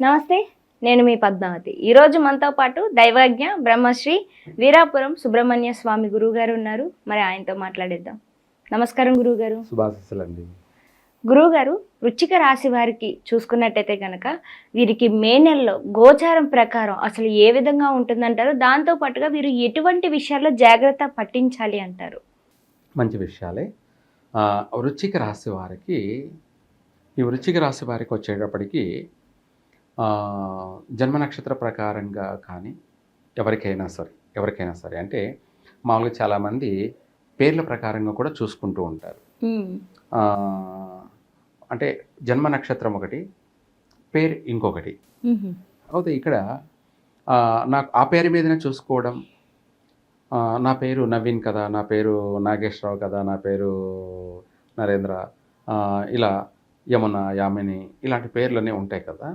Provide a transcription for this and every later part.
నమస్తే నేను మీ పద్మావతి. ఈరోజు మనతో పాటు దైవజ్ఞ బ్రహ్మశ్రీ వీరాపురం సుబ్రహ్మణ్య స్వామి గురువు గారు ఉన్నారు. మరి ఆయనతో మాట్లాడేద్దాం. నమస్కారం గురువు గారు శుభాశిస్సులండి. గురువు గారు వృచ్చిక రాశి వారికి చూసుకున్నట్టయితే కనుక వీరికి మే నెలలో గోచారం ప్రకారం అసలు ఏ విధంగా ఉంటుందంటారు? దాంతో పాటుగా వీరు ఎటువంటి విషయాల్లో జాగ్రత్త పట్టించాలి అంటారు? మంచి విషయాలే. ఆ, వృశ్చిక రాశి వారికి ఈ వృశ్చిక రాశి వారికి వచ్చేటప్పటికి జన్మ నక్షత్ర ప్రకారంగా కానీ ఎవరికైనా సరే ఎవరికైనా సరే అంటే మామూలుగా చాలామంది పేర్ల ప్రకారంగా కూడా చూసుకుంటూ ఉంటారు. అంటే జన్మ నక్షత్రం ఒకటి పేరు ఇంకొకటి. అయితే ఇక్కడ నాకు ఆ పేరు మీదనే చూసుకోవడం నా పేరు నవీన్ కదా నా పేరు నాగేశ్వరరావు కదా నా పేరు నరేంద్ర ఇలా యమున యామిని ఇలాంటి పేర్లనే ఉంటాయి కదా.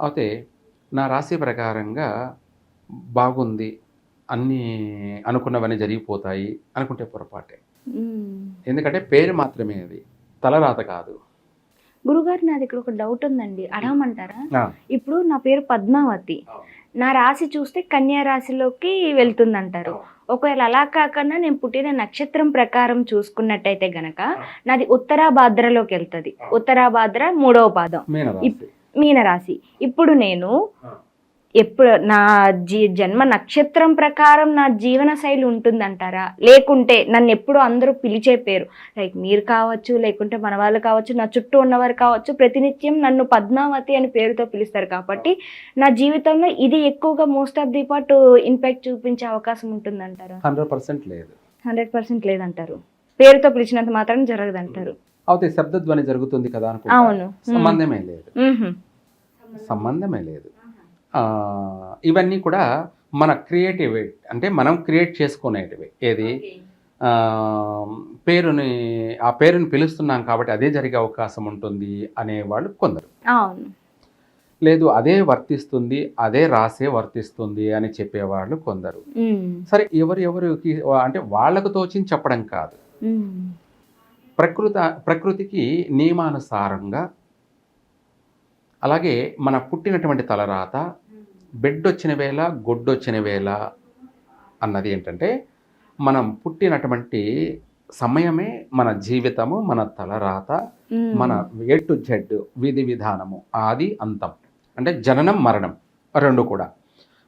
అయితే నా రాశి ప్రకారంగా బాగుంది. అన్నీ అనుకున్నవన్నీ జరిగిపోతాయి అనుకుంటే పొరపాటే. ఎందుకంటే పేరు మాత్రమే అది. తలరాత కాదు. గురుగారు నాది ఇక్కడ ఒక డౌట్ ఉందండి. అడగమంటారా? ఇప్పుడు నా పేరు పద్మావతి. నా రాశి చూస్తే కన్యా రాశిలోకి వెళ్తుందంటారు. ఒకవేళ అలా కాకుండా నేను పుట్టిన నక్షత్రం ప్రకారం చూసుకున్నట్టయితే గనక నాది ఉత్తరాభాద్రలోకి వెళ్తుంది. ఉత్తరాభాద్ర మూడవ పాదం. మీనరాశి. ఇప్పుడు నేను ఎప్పుడు నా జీ జన్మ నక్షత్రం ప్రకారం నా జీవన శైలి ఉంటుందంటారా? లేకుంటే నన్ను ఎప్పుడు అందరూ పిలిచే పేరు. లైక్ మీరు కావచ్చు లేకుంటే మన వాళ్ళు కావచ్చు నా చుట్టూ ఉన్నవారు కావచ్చు ప్రతినిత్యం నన్ను పద్మావతి అని పేరుతో పిలుస్తారు కాబట్టి నా జీవితంలో ఇది ఎక్కువగా most of the part impact చూపించే అవకాశం ఉంటుందంటారా? హండ్రెడ్ పర్సెంట్ లేదు. హండ్రెడ్ పర్సెంట్ లేదంటారు. పేరుతో పిలిచినంత మాత్రం జరగదంటారు. అయితే శబ్దధ్వని జరుగుతుంది కదా అవును. సంబంధమే లేదు. సంబంధమే లేదు. ఇవన్నీ కూడా మన క్రియేటివ్ అంటే మనం క్రియేట్ చేసుకునేటివి. ఏది? పేరుని ఆ పేరుని పిలుస్తున్నాం కాబట్టి అదే జరిగే అవకాశం ఉంటుంది అనేవాళ్ళు కొందరు. లేదు అదే వర్తిస్తుంది అదే రాసే వర్తిస్తుంది అని చెప్పేవాళ్ళు కొందరు. సరే ఎవరు ఎవరికి అంటే వాళ్ళకు తోచింది చెప్పడం కాదు. ప్రకృత ప్రకృతికి నియమానుసారంగా అలాగే మన పుట్టినటువంటి తలరాత బెడ్ వచ్చిన వేళ గొడ్డు వచ్చిన వేళ అన్నది ఏంటంటే మనం పుట్టినటువంటి సమయమే మన జీవితము మన తలరాత. మన ఏ టు జెడ్ విధి విధానము ఆది అంతం. అంటే జననం మరణం రెండు కూడా.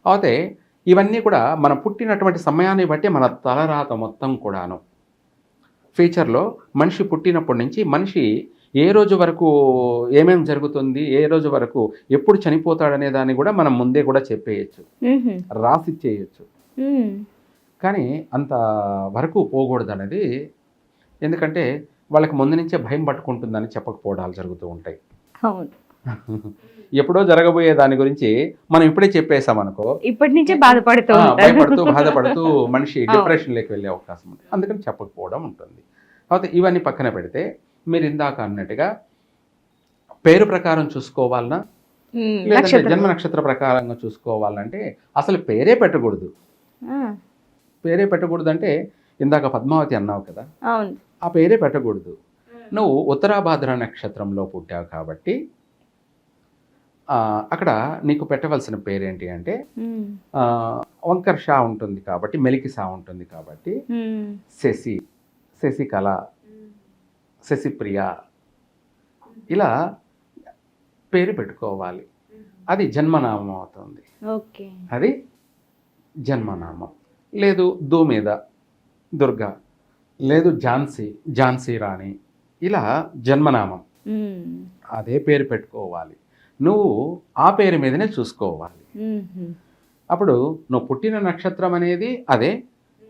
అయితే ఇవన్నీ కూడా మనం పుట్టినటువంటి సమయాన్ని బట్టి మన తలరాత మొత్తం కూడాను. ఫ్యూచర్లో మనిషి పుట్టినప్పటి నుంచి మనిషి ఏ రోజు వరకు ఏమేం జరుగుతుంది ఏ రోజు వరకు ఎప్పుడు చనిపోతాడనే దాన్ని కూడా మనం ముందే కూడా చెప్పేయచ్చు. రాసి చేయొచ్చు. కానీ అంత వరకు పోకూడదు అనేది ఎందుకంటే వాళ్ళకి ముందు నుంచే భయం పట్టుకుంటుందని చెప్పకపోవడాలు జరుగుతూ ఉంటాయి. ఎప్పుడో జరగబోయే దాని గురించి మనం ఇప్పుడే చెప్పేసాం అనుకో ఇప్పటి నుంచే బాధపడుతూ భయపడుతూ బాధపడుతూ మనిషి. డిప్రెషన్లోకి వెళ్ళే అవకాశం ఉంది. అందుకని చెప్పకపోవడం ఉంటుంది. కాబట్టి ఇవన్నీ పక్కన పెడితే మీరు ఇందాక అన్నట్టుగా పేరు ప్రకారం చూసుకోవాలన్నా. లేదంటే. జన్మ నక్షత్ర ప్రకారంగా చూసుకోవాలంటే అసలు పేరే పెట్టకూడదు పేరే పెట్టకూడదు అంటే ఇందాక పద్మావతి అన్నావు కదా ఆ పేరే పెట్టకూడదు నువ్వు ఉత్తరాభాద్ర నక్షత్రంలో పుట్టావు కాబట్టి అక్కడ నీకు పెట్టవలసిన పేరేంటి అంటే వంకర్ షా ఉంటుంది కాబట్టి మెలికి షా ఉంటుంది కాబట్టి. శశి శశికళ శశిప్రియ. ఇలా పేరు పెట్టుకోవాలి. అది జన్మనామం అవుతుంది. ఓకే. అది జన్మనామం. లేదు దూమీద దుర్గా లేదు ఝాన్సీ ఝాన్సీ రాణి. ఇలా జన్మనామం. అదే పేరు పెట్టుకోవాలి. నువ్వు ఆ పేరు మీదనే చూసుకోవాలి. అప్పుడు నువ్వు పుట్టిన నక్షత్రం అనేది అదే.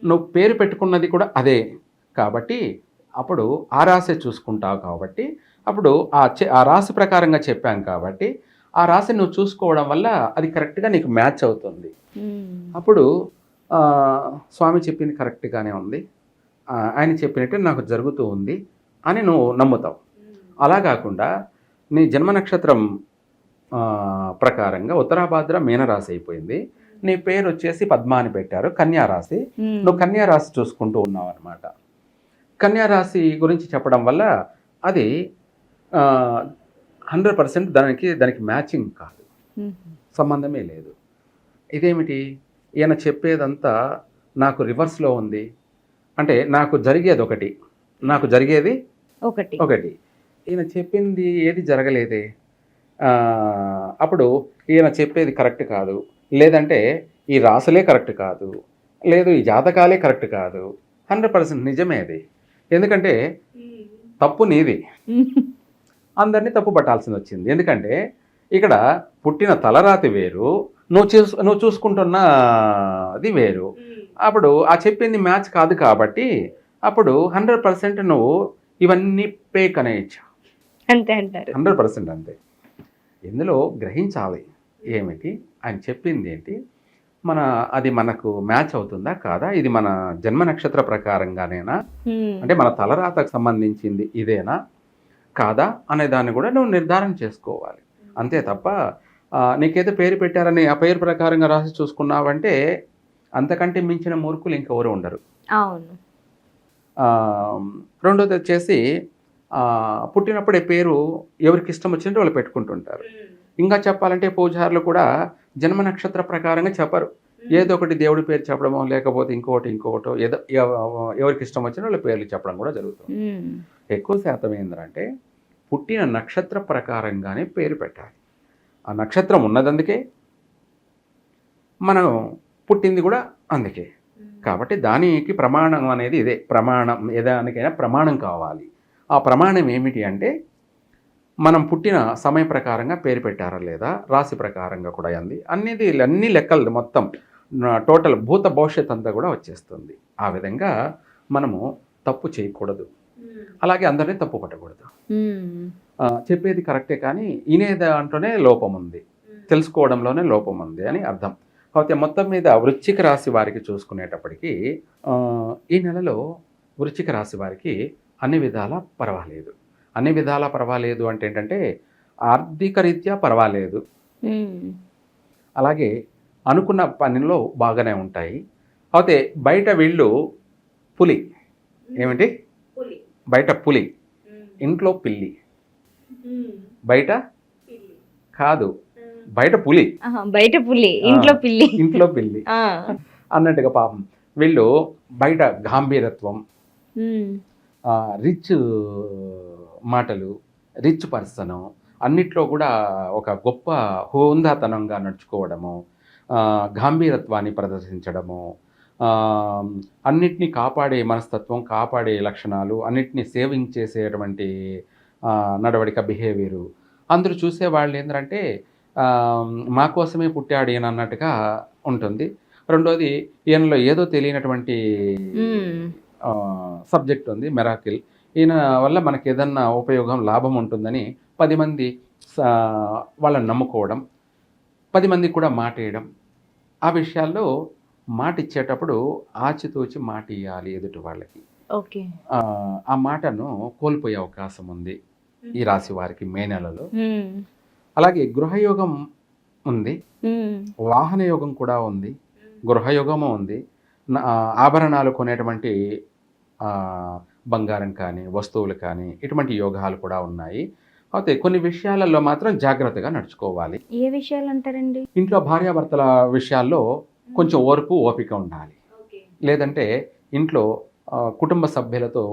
నువ్వు పేరు పెట్టుకున్నది కూడా అదే. కాబట్టి అప్పుడు ఆ రాశి చూసుకుంటావు కాబట్టి అప్పుడు ఆ చె- ఆ రాశి ప్రకారంగా చెప్పాం కాబట్టి ఆ రాశి నువ్వు చూసుకోవడం వల్ల అది కరెక్ట్గా నీకు మ్యాచ్ అవుతుంది. అప్పుడు స్వామి చెప్పింది కరెక్ట్గానే ఉంది. ఆయన చెప్పినట్టు నాకు జరుగుతూ ఉంది అని నువ్వు నమ్ముతావు. అలా కాకుండా నీ జన్మ నక్షత్రం ప్రకారంగా ఉత్తరాభాద్ర మీనరాశి అయిపోయింది. నీ పేరు వచ్చేసి పద్మ అని పెట్టారు కన్యా రాశి. మ్మ్. నువ్వు కన్యా రాశి చూసుకుంటూ ఉన్నావు అనమాట కన్యా రాశి గురించి చెప్పడం వల్ల అది హండ్రెడ్ పర్సెంట్ దానికి దానికి మ్యాచింగ్ కాదు. సంబంధమే లేదు. ఇదేమిటి? ఈయన చెప్పేదంతా నాకు రివర్స్లో ఉంది. అంటే నాకు జరిగేది ఒకటి. నాకు జరిగేది ఒకటి. ఒకటి. ఈయన చెప్పింది ఏది జరగలేదే. అప్పుడు ఈయన చెప్పేది కరెక్ట్ కాదు. లేదంటే ఈ రాసులే కరెక్ట్ కాదు. లేదు ఈ జాతకాలే కరెక్ట్ కాదు. హండ్రెడ్ పర్సెంట్ నిజమే అది. ఎందుకంటే తప్పు నీది. అందరినీ తప్పు పట్టాల్సింది వచ్చింది. ఎందుకంటే ఇక్కడ పుట్టిన తలరాతి వేరు నువ్వు చూస్ నువ్వు చూసుకుంటున్న అది వేరు. అప్పుడు ఆ చెప్పింది మ్యాచ్ కాదు కాబట్టి అప్పుడు హండ్రెడ్ పర్సెంట్ నువ్వు ఇవన్నీ పేక్ అనేయచ్చు అంతే అంటారు. హండ్రెడ్ పర్సెంట్ అంతే. ఇందులో గ్రహించాలి ఏమిటి? ఆయన చెప్పింది ఏంటి? మన అది మనకు మ్యాచ్ అవుతుందా? కాదా? ఇది మన జన్మ నక్షత్ర ప్రకారంగానేనా. అంటే మన తలరాతకు సంబంధించింది ఇదేనా? కాదా? అనే దాన్ని కూడా నువ్వు నిర్ధారణ చేసుకోవాలి. అంతే తప్ప ఆ, నీకేదో పేరు పెట్టారని ఆ పేరు ప్రకారంగా రాసి చూసుకున్నావంటే అంతకంటే మించిన మూర్ఖులు ఇంకెవరు ఉండరు. అవును. రెండోది వచ్చేసి ఆ, పుట్టినప్పుడే పేరు ఎవరికి ఇష్టం వచ్చినట్టు వాళ్ళు పెట్టుకుంటుంటారు. ఇంకా చెప్పాలంటే పూజారులు కూడా జన్మ నక్షత్ర ప్రకారంగా చెప్పరు. ఏదో ఒకటి దేవుడి పేరు చెప్పడమో లేకపోతే ఇంకొకటి ఇంకొకటో ఏదో ఎవ- ఎవరికి ఇష్టం వచ్చిన వాళ్ళ పేర్లు చెప్పడం కూడా జరుగుతుంది. ఎక్కువ శాతం ఏంటంటే పుట్టిన నక్షత్ర ప్రకారంగానే పేరు పెట్టాలి. ఆ నక్షత్రం ఉన్నది అందుకే మనం పుట్టింది కూడా అందుకే. కాబట్టి దానికి ప్రమాణం అనేది ఇదే. ప్రమాణం ఏదానికైనా ప్రమాణం కావాలి. ఆ ప్రమాణం ఏమిటి అంటే మనం పుట్టిన సమయ ప్రకారంగా పేరు పెట్టారా లేదా? రాశి ప్రకారంగా కూడా అంది అన్నిది అన్ని లెక్కలు మొత్తం టోటల్ భూత భవిష్యత్ అంతా కూడా వచ్చేస్తుంది. ఆ విధంగా మనము తప్పు చేయకూడదు. అలాగే అందరినీ తప్పు పట్టకూడదు. చెప్పేది కరెక్టే కానీ ఇనే దాంట్లోనే లోపం ఉంది. తెలుసుకోవడంలోనే లోపం ఉంది అని అర్థం. కాకపోతే మొత్తం మీద వృశ్చిక రాశి వారికి చూసుకునేటప్పటికీ ఈ నెలలో వృశ్చిక రాశి వారికి అన్ని విధాల పర్వాలేదు. అన్ని విధాల పర్వాలేదు అంటే ఏంటంటే ఆర్థిక రీత్యా పర్వాలేదు. అలాగే అనుకున్న పనిలో బాగానే ఉంటాయి. అయితే బయట వీళ్ళు పులి. ఏమిటి? బయట పులి. ఇంట్లో పిల్లి. బయట కాదు. బయట పులి. బయట పులి. ఇంట్లో పిల్లి. ఇంట్లో పిల్లి. అన్నట్టుగా పాపం. వీళ్ళు బయట గాంభీరత్వం. రిచ్ మాటలు రిచ్ పర్సన్ అన్నిట్లో కూడా ఒక గొప్ప హోందాతనంగా నడుచుకోవడము గాంభీరత్వాన్ని ప్రదర్శించడము అన్నిటినీ కాపాడే మనస్తత్వం కాపాడే లక్షణాలు అన్నిటినీ సేవింగ్ చేసేటువంటి నడవడిక బిహేవియరు. అందరూ చూసే వాళ్ళు ఏంటంటే మా కోసమే పుట్టాడు ఈయన అన్నట్టుగా ఉంటుంది. రెండోది ఈయనలో ఏదో తెలియనటువంటి. సబ్జెక్ట్ ఉంది మెరాకిల్. ఈయన వల్ల మనకి ఏదన్నా ఉపయోగం లాభం ఉంటుందని పది మంది వాళ్ళని నమ్ముకోవడం పది మందికి కూడా మాట వేయడం ఆ విషయాల్లో మాట ఇచ్చేటప్పుడు ఆచితూచి మాట ఇవ్వాలి ఎదుటి వాళ్ళకి. ఓకే. ఆ, మాటను కోల్పోయే అవకాశం ఉంది ఈ రాశి వారికి మే నెలలో. అలాగే గృహయోగం ఉంది. వాహన యోగం కూడా ఉంది. గృహయోగము ఉంది. ఆభరణాలు కొనేటువంటి బంగారం కానీ వస్తువులు కానీ ఇటువంటి యోగాలు కూడా ఉన్నాయి. అయితే కొన్ని విషయాలలో మాత్రం జాగ్రత్తగా నడుచుకోవాలి. ఏ విషయాలు అంటారండి? ఇంట్లో భార్యాభర్తల విషయాల్లో కొంచెం ఓర్పు ఓపిక ఉండాలి. లేదంటే ఇంట్లో కుటుంబ సభ్యులతో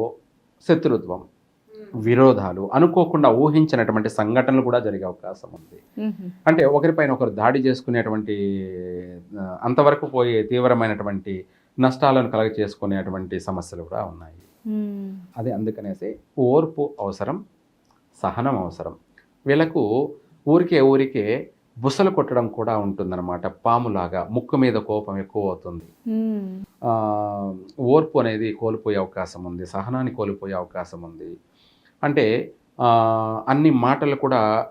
శత్రుత్వం విరోధాలు అనుకోకుండా ఊహించినటువంటి సంఘటనలు కూడా జరిగే అవకాశం ఉంది. అంటే ఒకరిపైన ఒకరు దాడి చేసుకునేటువంటి అంతవరకు పోయే తీవ్రమైనటువంటి నష్టాలను కలగ చేసుకునేటువంటి సమస్యలు కూడా ఉన్నాయి. అది అందుకనేసి ఓర్పు అవసరం సహనం అవసరం. వీళ్ళకు ఊరికే ఊరికే బుసలు కొట్టడం కూడా ఉంటుందన్నమాట. పాములాగా ముక్కు మీద కోపం ఎక్కువ అవుతుంది. ఆ, ఓర్పు అనేది కోల్పోయే అవకాశం ఉంది సహనాన్ని కోల్పోయే అవకాశం ఉంది. అంటే అన్ని మాటలు కూడా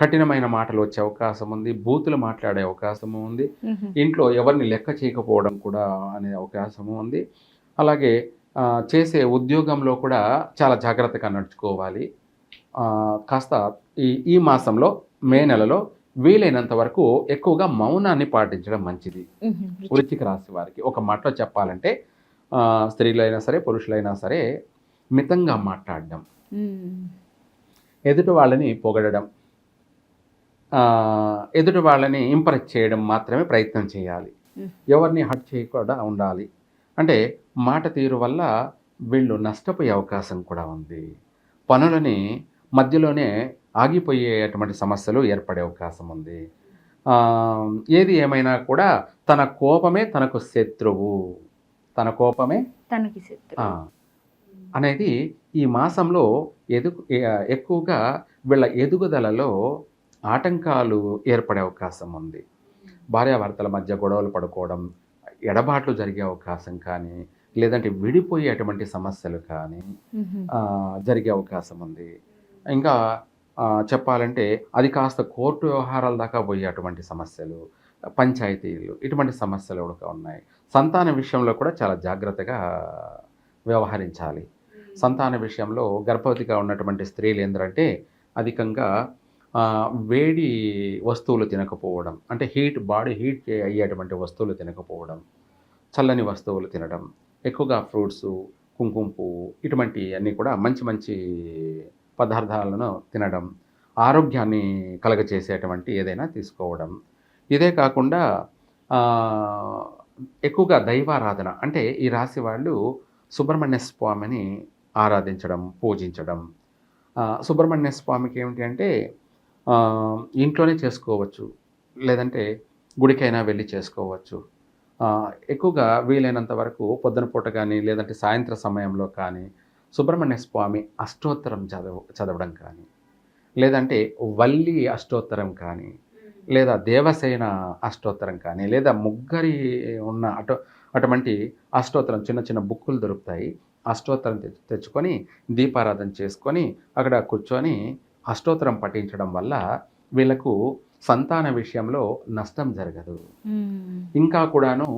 కఠినమైన మాటలు వచ్చే అవకాశం ఉంది బూతులు మాట్లాడే అవకాశము ఉంది. మ్మ్. ఇంట్లో ఎవరిని లెక్క చేయకపోవడం కూడా అనే అవకాశము ఉంది. అలాగే చేసే ఉద్యోగంలో కూడా చాలా జాగ్రత్తగా నడుచుకోవాలి. కాస్త ఈ ఈ మాసంలో మే నెలలో వీలైనంత వరకు ఎక్కువగా మౌనాన్ని పాటించడం మంచిది. వృశ్చిక రాశి వారికి ఒక మాటలో చెప్పాలంటే స్త్రీలైనా సరే పురుషులైనా సరే మితంగా మాట్లాడడం. ఎదుటి వాళ్ళని పొగడడం. ఎదుటి వాళ్ళని ఇంప్రెస్ చేయడం మాత్రమే ప్రయత్నం చేయాలి. ఎవరిని హట్ చేయకుండా ఉండాలి. అంటే మాట తీరు వల్ల వీళ్ళు నష్టపోయే అవకాశం కూడా ఉంది. పనులని మధ్యలోనే ఆగిపోయేటువంటి సమస్యలు ఏర్పడే అవకాశం ఉంది. ఏది ఏమైనా కూడా తన కోపమే తనకు శత్రువు. తన కోపమే తనకి శత్రువు. అనేది ఈ మాసంలో ఎదుగు ఏ- ఎక్కువగా వీళ్ళ ఎదుగుదలలో ఆటంకాలు ఏర్పడే అవకాశం ఉంది. భార్యాభర్తల మధ్య గొడవలు పడుకోవడం ఎడబాట్లు జరిగే అవకాశం కానీ లేదంటే విడిపోయేటువంటి సమస్యలు కానీ జరిగే అవకాశం ఉంది. ఇంకా చెప్పాలంటే అది కాస్త కోర్టు వ్యవహారాల దాకా పోయేటువంటి సమస్యలు పంచాయతీలు ఇటువంటి సమస్యలు కూడా ఉన్నాయి. సంతాన విషయంలో కూడా చాలా జాగ్రత్తగా వ్యవహరించాలి. సంతాన విషయంలో గర్భవతిగా ఉన్నటువంటి స్త్రీలు ఏంటంటే అధికంగా వేడి వస్తువులు తినకపోవడం అంటే హీట్ బాడీ హీట్ అయ్యేటువంటి వస్తువులు తినకపోవడం చల్లని వస్తువులు తినడం ఎక్కువగా ఫ్రూట్స్ కుంకుమ పువ్వు ఇటువంటి అన్నీ కూడా మంచి మంచి పదార్థాలను తినడం ఆరోగ్యాన్ని కలగచేసేటువంటి ఏదైనా తీసుకోవడం. ఇదే కాకుండా ఎక్కువగా దైవారాధన అంటే ఈ రాశి వాళ్ళు సుబ్రహ్మణ్య స్వామిని ఆరాధించడం పూజించడం. సుబ్రహ్మణ్య స్వామికి ఏమిటి అంటే ఇంట్లోనే చేసుకోవచ్చు. లేదంటే గుడికైనా వెళ్ళి చేసుకోవచ్చు. ఎక్కువగా వీలైనంత వరకు పొద్దున పూట కానీ లేదంటే సాయంత్ర సమయంలో కానీ సుబ్రహ్మణ్య స్వామి అష్టోత్తరం చదవ చదవడం కానీ లేదంటే వల్లి అష్టోత్తరం కానీ లేదా దేవసేన అష్టోత్తరం కానీ లేదా ముగ్గురి ఉన్న అటు అటువంటి అష్టోత్తరం చిన్న చిన్న బుక్కులు దొరుకుతాయి. అష్టోత్తరం తెచ్చుకొని దీపారాధన చేసుకొని అక్కడ కూర్చొని అష్టోత్తరం పఠించడం వల్ల వీళ్ళకు సంతాన విషయంలో నష్టం జరగదు. ఇంకా కూడాను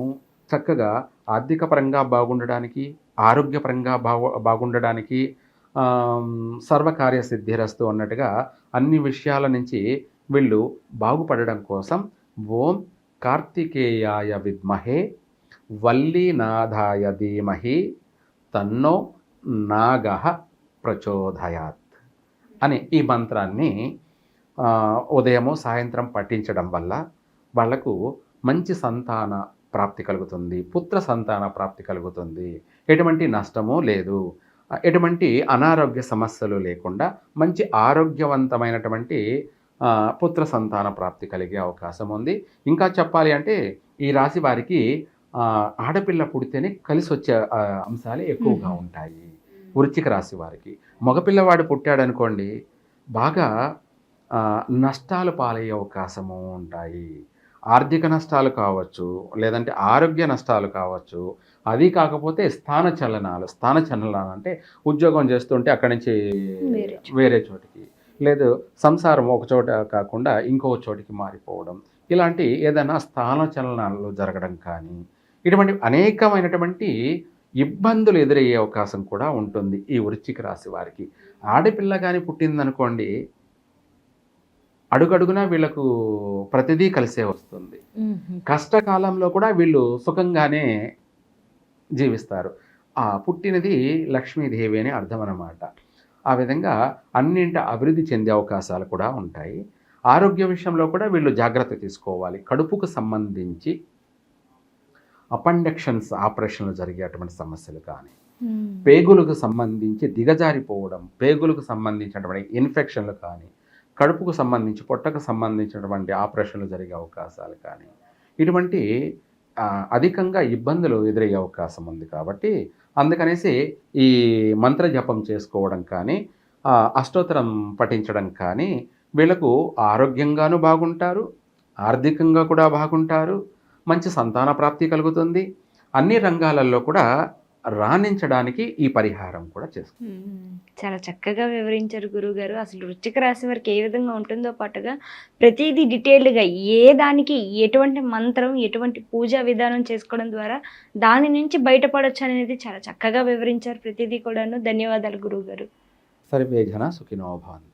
చక్కగా ఆర్థిక పరంగా బాగుండడానికి ఆరోగ్యపరంగా బాగు బాగుండడానికి సర్వకార్య సిద్ధిరస్తు అన్నట్టుగా అన్ని విషయాల నుంచి వీళ్ళు బాగుపడడం కోసం ఓం కార్తికేయాయ విద్మహే వల్లీనాథాయ ధీమహి తన్నో నాగ ప్రచోదయాత్ అని ఈ మంత్రాన్ని ఉదయము సాయంత్రం పఠించడం వల్ల వాళ్ళకు మంచి సంతాన ప్రాప్తి కలుగుతుంది పుత్ర సంతాన ప్రాప్తి కలుగుతుంది. ఎటువంటి నష్టము లేదు. ఎటువంటి అనారోగ్య సమస్యలు లేకుండా మంచి ఆరోగ్యవంతమైనటువంటి పుత్ర సంతాన ప్రాప్తి కలిగే అవకాశం ఉంది. ఇంకా చెప్పాలి అంటే ఈ రాశి వారికి ఆడపిల్ల పుడితేనే కలిసి వచ్చే అంశాలు ఎక్కువగా. ఉంటాయి. వృశ్చిక రాశి వారికి. మగపిల్లవాడు పుట్టాడనుకోండి బాగా నష్టాలు పాలయ్యే అవకాశము ఉంటాయి. ఆర్థిక నష్టాలు కావచ్చు లేదంటే ఆరోగ్య నష్టాలు కావచ్చు అది కాకపోతే స్థాన చలనాలు స్థాన చలనాలు అంటే ఉద్యోగం చేస్తుంటే అక్కడి నుంచి వేరే చోట. వేరే చోటికి. లేదు సంసారం ఒక చోట కాకుండా ఇంకో చోటికి మారిపోవడం. ఇలాంటి ఏదైనా స్థాన చలనాలు జరగడం కానీ ఇటువంటి అనేకమైనటువంటి ఇబ్బందులు ఎదురయ్యే అవకాశం కూడా ఉంటుంది ఈ వృశ్చిక రాశి వారికి. ఆడపిల్ల కానీ పుట్టిందనుకోండి అడుగడుగునా వీళ్ళకు ప్రతిదీ కలిసే వస్తుంది. కష్టకాలంలో కూడా వీళ్ళు సుఖంగానే జీవిస్తారు. ఆ పుట్టినది లక్ష్మీదేవి అని అర్థం అన్నమాట ఆ విధంగా అన్నింట అభివృద్ధి చెందే అవకాశాలు కూడా ఉంటాయి. ఆరోగ్య విషయంలో కూడా వీళ్ళు జాగ్రత్త తీసుకోవాలి. కడుపుకు సంబంధించి అపెండక్షన్స్ ఆపరేషన్లు జరిగేటువంటి సమస్యలు కానీ. పేగులకు సంబంధించి దిగజారిపోవడం పేగులకు సంబంధించినటువంటి ఇన్ఫెక్షన్లు కానీ కడుపుకు సంబంధించి పొట్టకు సంబంధించినటువంటి ఆపరేషన్లు జరిగే అవకాశాలు కానీ ఇటువంటి అధికంగా ఇబ్బందులు ఎదురయ్యే అవకాశం ఉంది కాబట్టి అందుకనేసి ఈ మంత్ర జపం చేసుకోవడం కానీ అష్టోత్తరం పఠించడం కానీ వీళ్ళకు ఆరోగ్యంగాను బాగుంటారు ఆర్థికంగా కూడా బాగుంటారు మంచి సంతాన ప్రాప్తి కలుగుతుంది. అన్ని రంగాలలో కూడా రాణించడానికి ఈ పరిహారం కూడా చేస్తుంది. చాలా చక్కగా వివరించారు గురువు గారు అసలు వృశ్చిక రాశి వారికి ఏ విధంగా ఉంటుందో పాటుగా ప్రతిదీ డీటెయిల్డ్గా ఏ దానికి ఎటువంటి మంత్రం ఎటువంటి పూజా విధానం చేసుకోవడం ద్వారా దాని నుంచి బయటపడొచ్చు అనేది చాలా చక్కగా వివరించారు ప్రతిదీ కూడాను. ధన్యవాదాలు గురువు గారు సర్వే జన సుఖినో భవంతు.